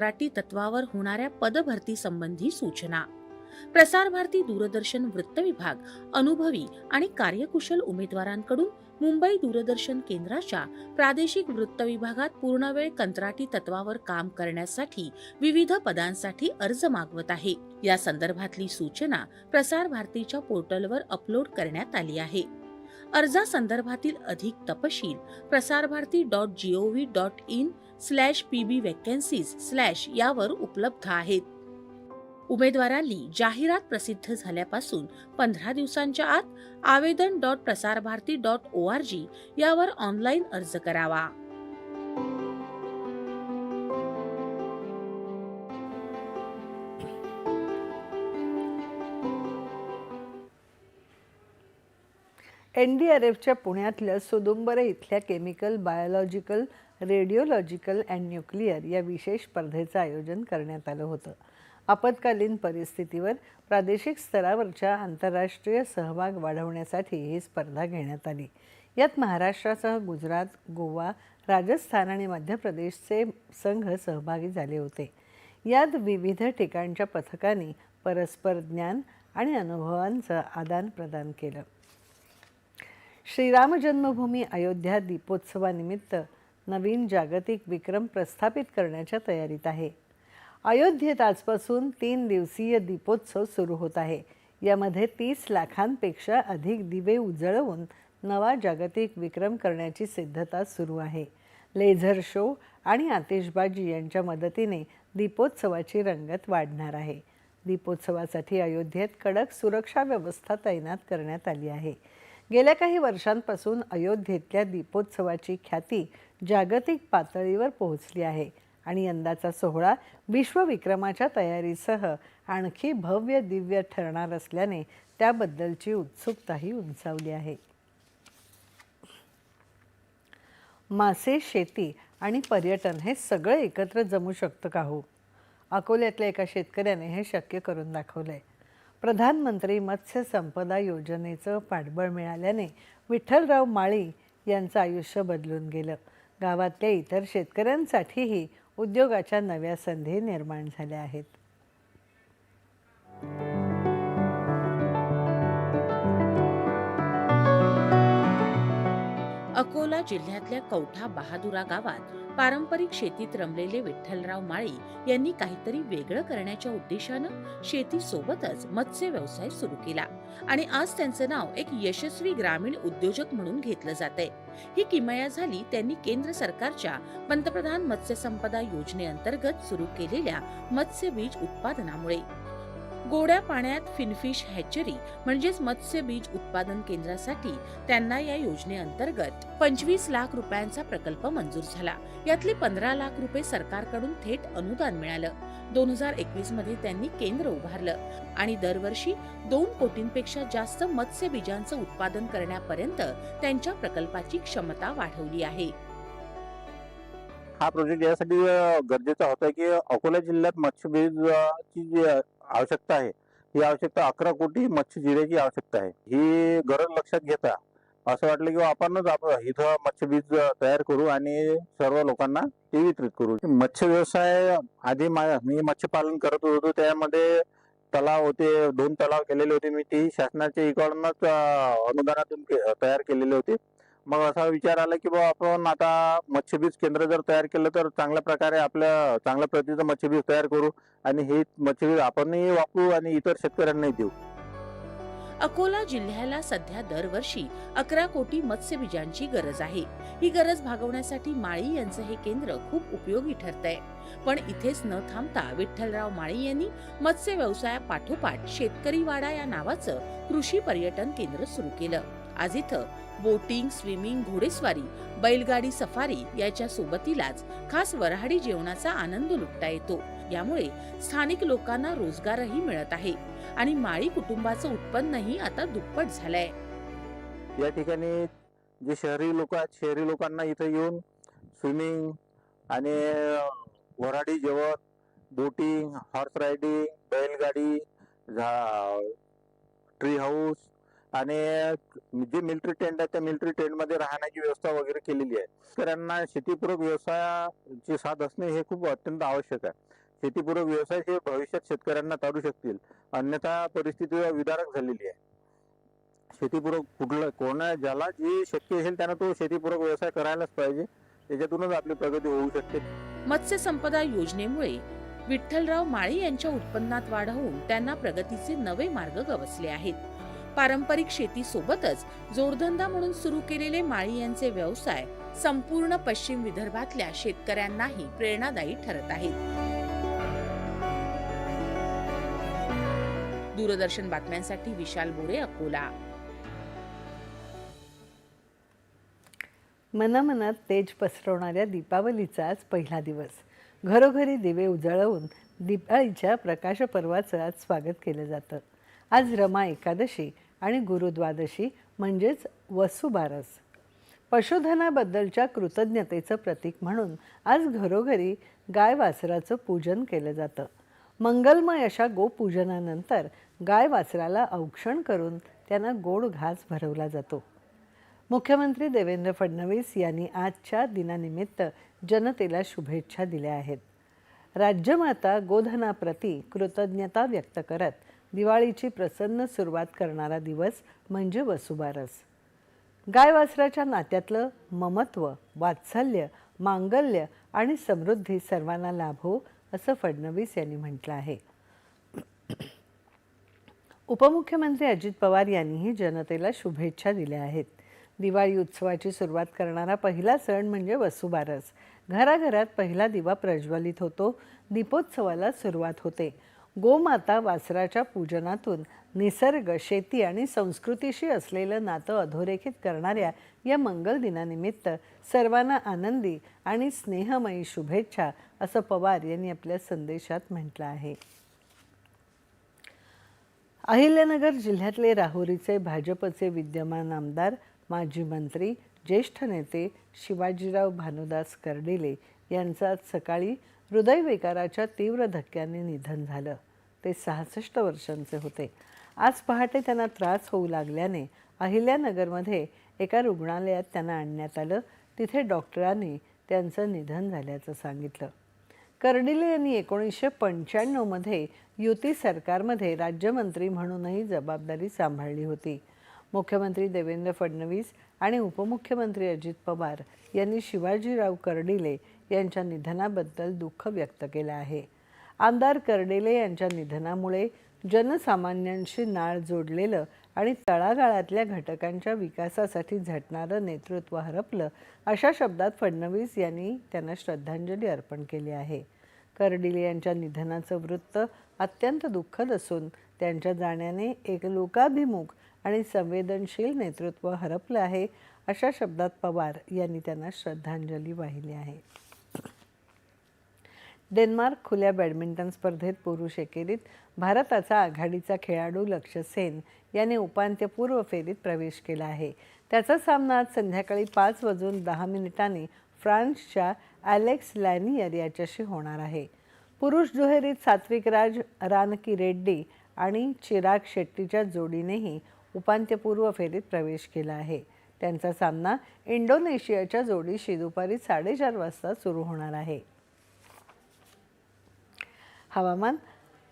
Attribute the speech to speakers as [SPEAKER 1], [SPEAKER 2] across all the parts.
[SPEAKER 1] मराठी तत्वावर होणाऱ्या पदभरती संबंधी सूचना प्रसार भारती दूरदर्शन वृत्त विभाग अनुभवी आणि कार्यकुशल उमेदवारांकडून मुंबई दूरदर्शन केंद्राच्या प्रादेशिक वृत्त विभागात पूर्णवेळ कंत्राटी तत्वावर काम करण्यासाठी विविध पदांसाठी अर्ज मागवत आहे या संदर्भातली सूचना प्रसार भारतीच्या पोर्टलवर अपलोड करण्यात आली आहे अर्जा अर्जासंदर्भातील अधिक तपशील Prasarbharati dot G O V dot in slash P B vacancies slash यावर उपलब्ध आहेत उमेदवारांनी जाहिरात प्रसिद्ध झाल्यापासून पंधरा दिवसांच्या आत Avedan dot Bharati dot O R G यावर ऑनलाईन अर्ज करावा
[SPEAKER 2] एन डी आर एफच्या पुण्यातल्या सुदुंबरे इथल्या chemical biological radiological and nuclear या विशेष स्पर्धेचं आयोजन करण्यात आलं होतं आपत्कालीन परिस्थितीवर प्रादेशिक स्तरावरच्या आंतरराष्ट्रीय सहभाग वाढवण्यासाठी ही स्पर्धा घेण्यात आली यात महाराष्ट्रासह गुजरात गोवा राजस्थान आणि मध्य प्रदेशचे संघ सहभागी झाले होते यात विविध ठिकाणच्या पथकांनी परस्पर ज्ञान आणि अनुभवांचं आदानप्रदान केलं श्रीराम जन्मभूमी अयोध्या दीपोत्सवानिमित्त नवीन जागतिक विक्रम प्रस्थापित करण्याच्या तयारीत आहे अयोध्येत आजपासून तीन दिवसीय दीपोत्सव सुरू होत आहे यामध्ये तीस लाखांपेक्षा अधिक दिवे उजळवून नवा जागतिक विक्रम करण्याची सिद्धता सुरू आहे लेझर शो आणि आतिषबाजी यांच्या मदतीने दीपोत्सवाची रंगत वाढणार आहे दीपोत्सवासाठी अयोध्येत कडक सुरक्षा व्यवस्था तैनात करण्यात आली आहे गेल्या काही वर्षांपासून अयोध्येतल्या दीपोत्सवाची ख्याती जागतिक पातळीवर पोहोचली आहे आणि यंदाचा सोहळा विश्वविक्रमाच्या तयारीसह आणखी भव्य दिव्य ठरणार असल्याने त्याबद्दलची उत्सुकताही उंचावली आहे मासे शेती आणि पर्यटन हे सगळं एकत्र जमू शकतं का हो अकोल्यातल्या एका शेतकऱ्याने हे शक्य करून दाखवलं आहे प्रधानमंत्री मत्स्य संपदा योजनेचं पाठबळ मिळाल्याने विठ्ठलराव माळी यांचं आयुष्य बदलून गेलं गावातल्या इतर शेतकऱ्यांसाठीही उद्योगाच्या नव्या संधी निर्माण झाल्या आहेत
[SPEAKER 1] अकोला जिल्ह्यातल्या कौठा बहादुरा गावात पारंपरिक शेतीत रमलेले विठ्ठलराव माळी यांनी काहीतरी वेगळं करण्याच्या उद्देशानं शेतीसोबतच मत्स्य व्यवसाय सुरू केला आणि आज त्यांचं नाव एक यशस्वी ग्रामीण उद्योजक म्हणून घेतलं जात ही किमया झाली त्यांनी केंद्र सरकारच्या पंतप्रधान मत्स्य संपदा योजनेअंतर्गत सुरू केलेल्या मत्स्य बीज उत्पादनामुळे गोड्या पाण्यात फिनफिश हॅचरी म्हणजेच मत्स्य बीज उत्पादन केंद्रासाठी त्यांना या योजनेअंतर्गत पंचवीस लाख रुपयांचा प्रकल्प मंजूर झाला यातले पंधरा लाख रुपये सरकारकडून थेट अनुदान मिळालं दोन हजार एकवीस मध्ये त्यांनी केंद्र उभारलं आणि दरवर्षी दोन कोटींपेक्षा जास्त मत्स्य बीजांचं उत्पादन करण्यापर्यंत त्यांच्या प्रकल्पाची क्षमता वाढवली आहे
[SPEAKER 3] हा प्रोजेक्ट यासाठी गरजेचा होता की अकोला जिल्ह्यात मत्स्यबीज आवश्यकता आहे ही आवश्यकता अकरा कोटी मत्स्यजीव्याची आवश्यकता आहे ही गरज लक्षात घेता असं वाटलं की आपणच आपण इथं बीज तयार करू आणि सर्व लोकांना ते वितरित करू मत्स्य व्यवसाय आधी मी मत्स्यपालन करत होतो त्यामध्ये तलाव होते दोन तलाव केलेले होते मी ती शासनाच्या इकडूनच अनुदानातून तयार केलेले होते मग असा विचार आला की बाबा आपण आता मत्स्यबीज केंद्र जर तयार केलं तर चांगल्या प्रकारे आपल्या चांगल्या प्रतीचं मत्स्यबीज तयार करू आणि हे मत्स्यबीज आपणही वापरू आणि इतर शेतकऱ्यांनाही देऊ
[SPEAKER 1] अकोला जिल्ह्याला सध्या दरवर्षी अकरा कोटी मत्स्यबीजांची गरज आहे ही गरज भागवण्यासाठी माळी यांचं हे केंद्र खूप उपयोगी ठरत आहे पण इथेच न थांबता विठ्ठलराव माळी यांनी मत्स्य पाठोपाठ शेतकरी वाडा या नावाचं कृषी पर्यटन केंद्र सुरू केलं आज इथं बोटिंग स्विमिंग घोडेस्वारी बैलगाडी सफारी याच्या सोबतीलाच खास वऱ्हाडी जेवणाचा आनंद लुटता येतो यामुळे स्थानिक लोकांना रोजगारही मिळत आहे आणि माळी कुटुंबाचं उत्पन्नही आता दुप्पट झालंय
[SPEAKER 3] या ठिकाणी जे शहरी लोक आहेत शहरी लोकांना इथं येऊन स्विमिंग आणि वऱ्हाडी जेवण बोटिंग हॉर्स रायडिंग बैलगाडी ट्री हाऊस आणि जे मिलिटरी टेंट आहे त्या मिलिटरी मध्ये राहण्याची व्यवस्था वगैरे केलेली आहे शेतकऱ्यांना शेतीपूरक व्यवसायाची साथ असणे हे खूप अत्यंत आवश्यक आहे शेतीपूरक व्यवसाय हे भविष्यात शेतकऱ्यांना तारू शकतील अन्यथा परिस्थिती विदारक झालेली आहे शेतीपूरक कुठलं कोण ज्याला जी शक्य असेल त्यांना तो शेतीपूरक व्यवसाय करायलाच पाहिजे त्याच्यातूनच आपली प्रगती होऊ शकते
[SPEAKER 1] मत्स्य संपदा योजनेमुळे विठ्ठलराव माळी यांच्या उत्पन्नात वाढ होऊन त्यांना प्रगतीचे नवे मार्ग गवसले आहेत पारंपरिक शेतीसोबतच जोडधंदा म्हणून सुरू केलेले माळी यांचे व्यवसाय संपूर्ण पश्चिम विदर्भातल्या शेतकऱ्यांनाही प्रेरणादायी ठरत आहेत दूरदर्शन बातम्यांसाठी विशाल बोरे अकोला
[SPEAKER 2] मनामनात तेज पसरवणाऱ्या दीपावलीचा आज पहिला दिवस घरोघरी दिवे उजळवून दीपाळीच्या प्रकाश पर्वाचं आज स्वागत केलं जातं आज रमा एकादशी आणि गुरुद्वादशी म्हणजेच वसुबारस पशुधनाबद्दलच्या कृतज्ञतेचं प्रतीक म्हणून आज घरोघरी गाय वासराचं पूजन केलं जातं मंगलमय अशा गोपूजनानंतर गाय वासराला औक्षण करून त्यांना गोड घास भरवला जातो मुख्यमंत्री देवेंद्र फडणवीस यांनी आजच्या दिनानिमित्त जनतेला शुभेच्छा दिल्या आहेत राज्यमाता गोधनाप्रती कृतज्ञता व्यक्त करत दिवाळीची प्रसन्न सुरुवात करणारा दिवस म्हणजे वसुबारस गायवासराच्या नात्यातलं ममत्व वात्सल्य मांगल्य आणि समृद्धी सर्वांना लाभ हो असं फडणवीस यांनी म्हटलं आहे उपमुख्यमंत्री अजित पवार यांनीही जनतेला शुभेच्छा दिल्या आहेत दिवाळी उत्सवाची सुरुवात करणारा पहिला सण म्हणजे वसुबारस घराघरात पहिला दिवा प्रज्वलित होतो दीपोत्सवाला सुरुवात होते गोमाता वासराच्या पूजनातून निसर्ग शेती आणि संस्कृतीशी असलेलं नातं अधोरेखित करणाऱ्या या मंगल दिनानिमित्त सर्वांना आनंदी आणि स्नेहमयी शुभेच्छा असं पवार यांनी आपल्या संदेशात म्हटलं आहे अहिल्यानगर जिल्ह्यातले राहुरीचे भाजपचे विद्यमान आमदार माजी मंत्री ज्येष्ठ नेते शिवाजीराव भानुदास कर्डिले यांचं आज सकाळी हृदयविकाराच्या तीव्र धक्क्याने निधन झालं ते सहासष्ट वर्षांचे होते आज पहाटे त्यांना त्रास होऊ लागल्याने अहिल्यानगरमध्ये एका रुग्णालयात त्यांना आणण्यात आलं तिथे डॉक्टरांनी त्यांचं निधन झाल्याचं सांगितलं कर्डिले यांनी एकोणीसशे पंच्याण्णवमध्ये युती सरकारमध्ये राज्यमंत्री म्हणूनही जबाबदारी सांभाळली होती मुख्यमंत्री देवेंद्र फडणवीस आणि उपमुख्यमंत्री अजित पवार यांनी शिवाजीराव कर्डिले यांच्या निधनाबद्दल दुःख व्यक्त केलं आहे आमदार कर्डेले यांच्या निधनामुळे जनसामान्यांशी नाळ जोडलेलं आणि तळागाळातल्या घटकांच्या विकासासाठी झटणारं नेतृत्व हरपलं अशा शब्दात फडणवीस यांनी त्यांना श्रद्धांजली अर्पण केली आहे कर्डिले यांच्या निधनाचं वृत्त अत्यंत दुःखद असून त्यांच्या जाण्याने एक लोकाभिमुख आणि संवेदनशील नेतृत्व हरपलं आहे अशा शब्दात पवार यांनी त्यांना श्रद्धांजली वाहिली आहे डेन्मार्क खुल्या बॅडमिंटन स्पर्धेत पुरुष एकेरीत भारताचा आघाडीचा खेळाडू लक्ष सेन याने उपांत्यपूर्व फेरीत प्रवेश केला आहे त्याचा सामना आज संध्याकाळी पाच वाजून दहा मिनिटांनी फ्रान्सच्या ॲलेक्स लॅनियर याच्याशी होणार आहे पुरुष दुहेरीत सात्विक राज रानकी रेड्डी आणि चिराग शेट्टीच्या जोडीनेही उपांत्यपूर्व फेरीत प्रवेश केला आहे त्यांचा सामना इंडोनेशियाच्या जोडीशी दुपारी साडेचार वाजता सुरू होणार आहे हवामान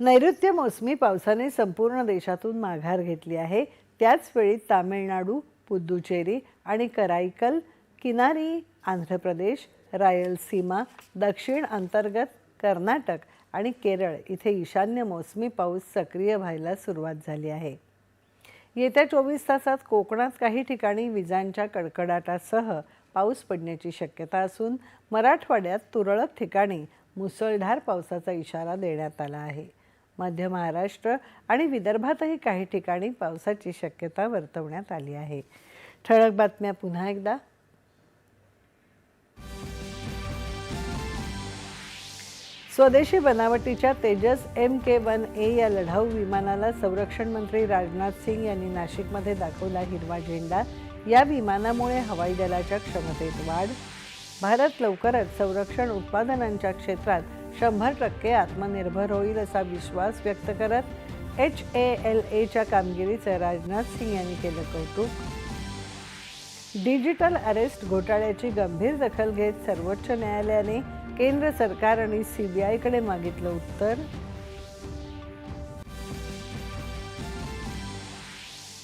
[SPEAKER 2] नैऋत्य मोसमी पावसाने संपूर्ण देशातून माघार घेतली आहे त्याचवेळी तामिळनाडू पुदुचेरी आणि कराईकल किनारी आंध्र प्रदेश रायलसीमा दक्षिण अंतर्गत कर्नाटक आणि केरळ इथे ईशान्य मोसमी पाऊस सक्रिय व्हायला सुरुवात झाली आहे येत्या चोवीस तासात कोकणात काही ठिकाणी विजांच्या कडकडाटासह पाऊस पडण्याची शक्यता असून मराठवाड्यात तुरळक ठिकाणी मुसळधार पावसाचा इशारा देण्यात आला आहे मध्य महाराष्ट्र आणि विदर्भातही काही ठिकाणी पावसाची शक्यता वर्तवण्यात आली आहे ठळक बातम्या पुन्हा एकदा स्वदेशी बनावटीच्या Tejas M K one A या लढाऊ विमानाला संरक्षण मंत्री राजनाथ सिंग यांनी नाशिकमध्ये दाखवला हिरवा झेंडा या विमानामुळे हवाई दलाच्या क्षमतेत वाढ भारत लवकरच संरक्षण उत्पादनांच्या क्षेत्रात शंभर टक्के आत्मनिर्भर होईल असा विश्वास व्यक्त करत एच ए एल एच्या कामगिरीचं राजनाथ सिंग यांनी केलं कौतुक डिजिटल अरेस्ट घोटाळ्याची गंभीर दखल घेत सर्वोच्च न्यायालयाने केंद्र सरकार आणि सीबीआयकडे मागितलं उत्तर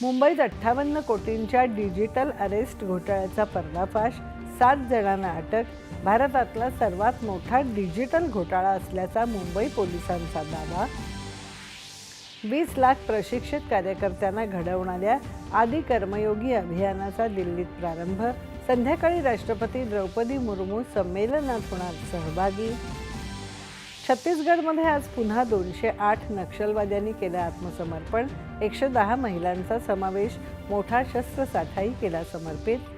[SPEAKER 2] मुंबईत अठ्ठावन्न कोटींच्या डिजिटल अरेस्ट घोटाळ्याचा पर्दाफाश सात जणांना अटक भारतातला सर्वात मोठा डिजिटल घोटाळा असल्याचा मुंबई पोलिसांचा दावा वीस लाख प्रशिक्षित कार्यकर्त्यांना घडवणाऱ्या आदी कर्मयोगी अभियानाचा दिल्लीत प्रारंभ संध्याकाळी राष्ट्रपती द्रौपदी मुर्मू संमेलनात होणार सहभागी छत्तीसगडमध्ये आज पुन्हा दोनशे आठ नक्षलवाद्यांनी केलं आत्मसमर्पण एकशे दहा महिलांचा समावेश मोठा शस्त्रसाठाही केला समर्पित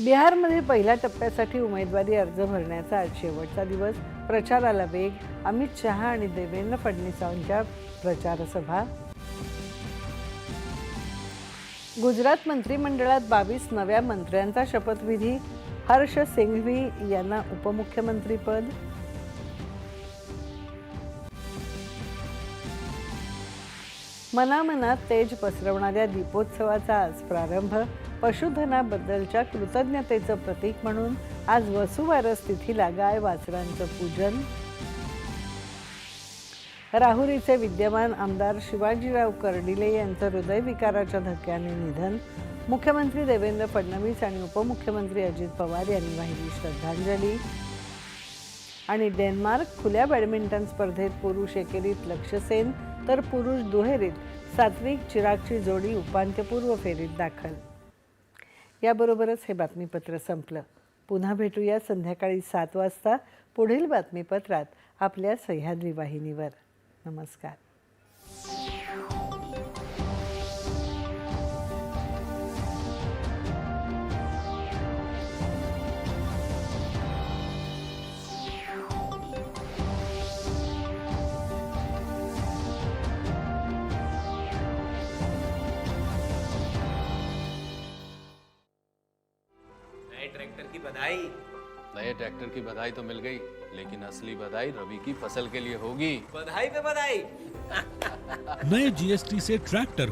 [SPEAKER 2] बिहारमध्ये पहिल्या टप्प्यासाठी उमेदवारी अर्ज भरण्याचा आज शेवटचा दिवस प्रचाराला वेग अमित शहा आणि देवेंद्र फडणवीसांच्या प्रचारसभा गुजरात मंत्रिमंडळात बावीस नव्या मंत्र्यांचा शपथविधी हर्ष सिंघवी यांना उपमुख्यमंत्रीपद मनामनात तेज पसरवणाऱ्या दीपोत्सवाचा आज प्रारंभ पशुधनाबद्दलच्या कृतज्ञतेचं प्रतीक म्हणून आज वसुवारस तिथीला गाय वासरांचं पूजन राहुरीचे विद्यमान आमदार शिवाजीराव कर्डिले यांचं हृदयविकाराच्या धक्क्याने निधन मुख्यमंत्री देवेंद्र फडणवीस आणि उपमुख्यमंत्री अजित पवार यांनी वाहिली श्रद्धांजली आणि डेन्मार्क खुल्या बॅडमिंटन स्पर्धेत पुरुष एकेरीत लक्ष्यसेन तर पुरुष दुहेरीत सात्विक चिरागची जोडी उपांत्यपूर्व फेरीत दाखल याबरोबरच हे बातमीपत्र संपलं पुन्हा भेटूया संध्याकाळी सात वाजता पुढील बातमीपत्रात आपल्या सह्याद्री वाहिनीवर नमस्कार बधाई नए ट्रैक्टर की बधाई तो मिल गई लेकिन असली बधाई रवि की फसल के लिए होगी बधाई पे बधाई नए जीएसटी से ट्रैक्टर